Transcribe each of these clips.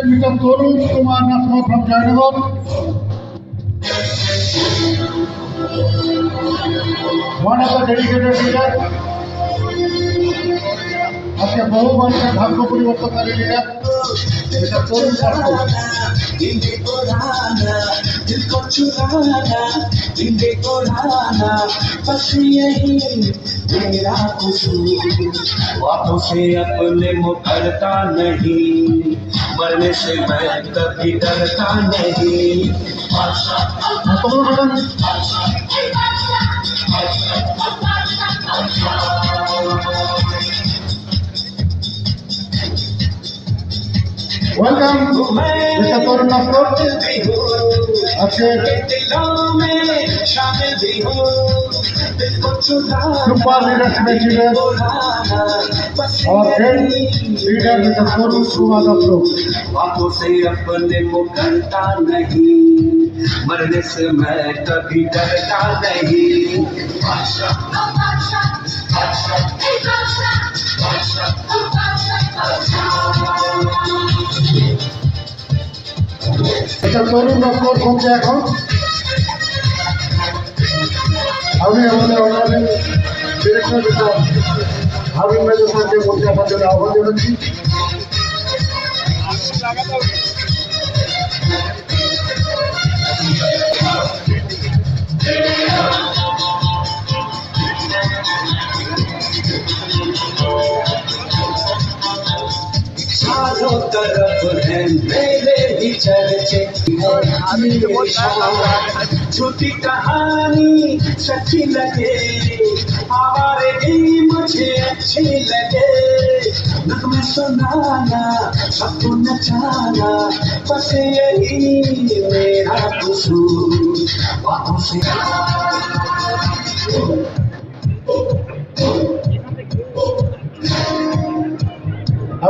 representing Mr. Torun Kumar Nasma from Jayanagar. One of the dedicated leaders. আজকে বহু মানুষের ভাগ্য পরিবর্তনকারী লিডার मेरा पुराना दिल देखो राना दिल को चुराना दिल देखो राना बस यही मेरा कसूर से अपने मुकरता नहीं मरने से मैं कभी डरता नहीं बादशाह Welcome, Mr. Torun Afkor. Super leader और लीडर मिस्टर कुमार अफरोज बातों से अपने को करता नहीं। मरने से मैं कभी डरता नहीं। बादशाह। बादशाह। बादशाह। बादशाह। এটা তরুণ নস্কর কমছে এখন। আমি আমাদের অনারের ডিরেক্টর হাবিব মেজর স্যারকে বলতে আসার জন্য আহ্বান জানাচ্ছি। चारों तरफ है मेरे ही चर्चे झूठी कहानी सच्ची लगे हमारे भी मुझे अच्छी लगे नगमे सुनाना सबको नचाना बस यही मेरा कसूर बातों से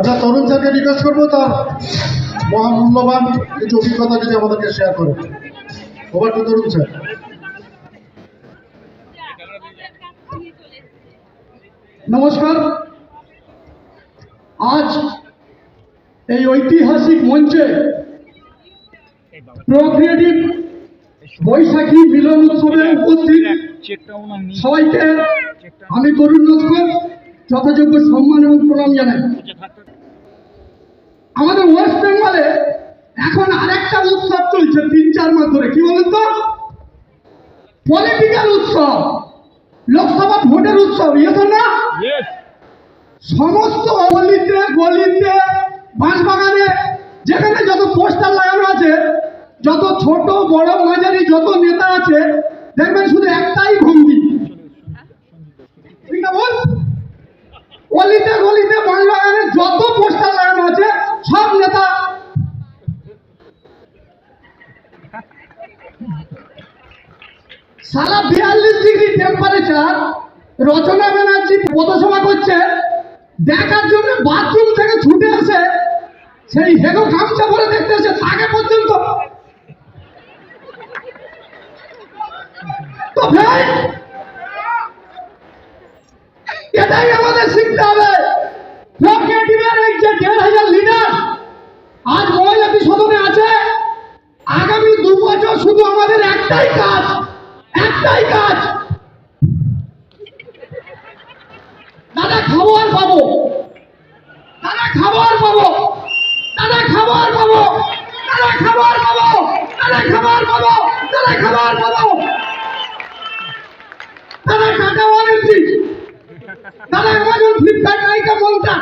আমরা তরুণ স্যারকে রিকোয়েস্ট করব তার মহামূল্যবান কিছু অভিজ্ঞতা যদি আমাদেরকে শেয়ার করে। Over to Tarun sir. নমস্কার। আজ এই ঐতিহাসিক মঞ্চে প্রক্রিয়েটিভ বৈশাখী মিলন উৎসবে উপস্থিত সবাইকে আমি তরুণ নস্কর যথাযোগ্য সম্মান এবং প্রণাম জানাই। আমাদের ওয়েস্ট বেঙ্গলে এখন আরেকটা উৎসব চলছে তিন চার মাস ধরে। কি বলেন তো? পলিটিক্যাল উৎসব। লোকসভা ভোটের উৎসব ইয়ে তো না? সমস্ত গলিতে গলিতে বাঁশবাগানে যেখানে যত পোস্টার লাগানো আছে যত ছোট বড় মাঝারি যত নেতা আছে দেখবেন শুধু একটাই ভঙ্গি। সারা বিয়াল্লিশ ডিগ্রি টেম্পারেচার রচনা ব্যানার্জি পথসভা করছে। দেখার জন্য বাথরুম থেকে ছুটে আসে। সেই হেগো গামছা পরে দেখতে আসে, তাকে পর্যন্ত। এটাই আমাদের শিখতে হবে। প্রোগ্রেটিভের এই যে দেড় হাজার লিডার আজ মহিলাটি সদনে আছে আগামী দু বছর শুধু আমাদের একটাই কাজ একটাই কাজ। দাদা খাবার পাবো। দাদা খাবার পাবো। দাদা খাবার পাবো। দাদা খাবার পাবো। দাদা খাবার পাবো। দাদা খাবার পাবো। দাদা কাকা অনেকটি দাদা আমাদের ফ্লিপকার্ট নাইকা মনটা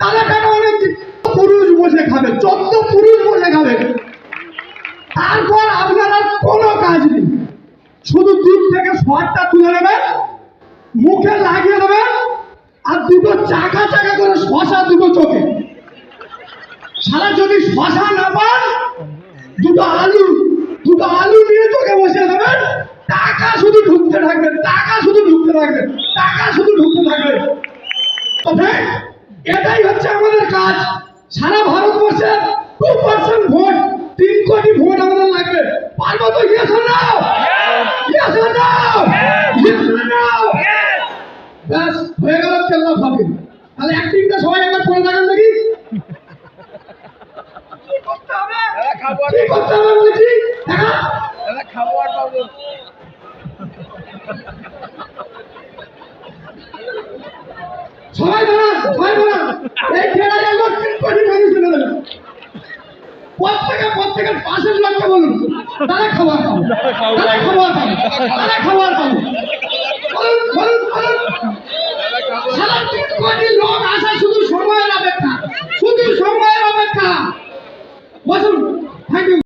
দাদা কাকা অনেকটি পুরুষ বসে খাবে চোদ্দ পুরুষ বসে খাবে তারপর আপনার আর কোনো কাজ নেই। শুধু দূর থেকে শটটা তুলে নেবেন মুখে লাগিয়ে দেবেন আর দুটো চাকা চাকা করে শশা দুটো চোখে। সারা যদি শশা না পান, দুটো আলু দুটো আলু নিয়ে চোখে বসিয়ে দেবেন, টাকা শুধু ঢুকতে থাকবে, টাকা শুধু ঢুকতে থাকবে, টাকা শুধু ঢুকতে থাকবে। তবে এটাই হচ্ছে আমাদের কাজ। সারা ভারতবর্ষে টু পার্সেন্ট ভোট কোটি ভোট আমাদের লাগবে পারব তো? Yes now yes now yes now ব্যাস হয়ে গেল চেল্লা ভাবি তাহলে অ্যাক্টিংটা সবাই একবার করে দেখেন দেখি। কি করতে হবে? বলেছি? দেখা? সবাই দাঁড়ান সবাই দাঁড়ান এই খেলায় একবার তিন কোটি মানুষ শুনে দেবেন প্রত্যেকে প্রত্যেকের পাশের লোককে বলুন তারা খাবার খাব। তারা খাবার খাব। তারা খাবার খাব।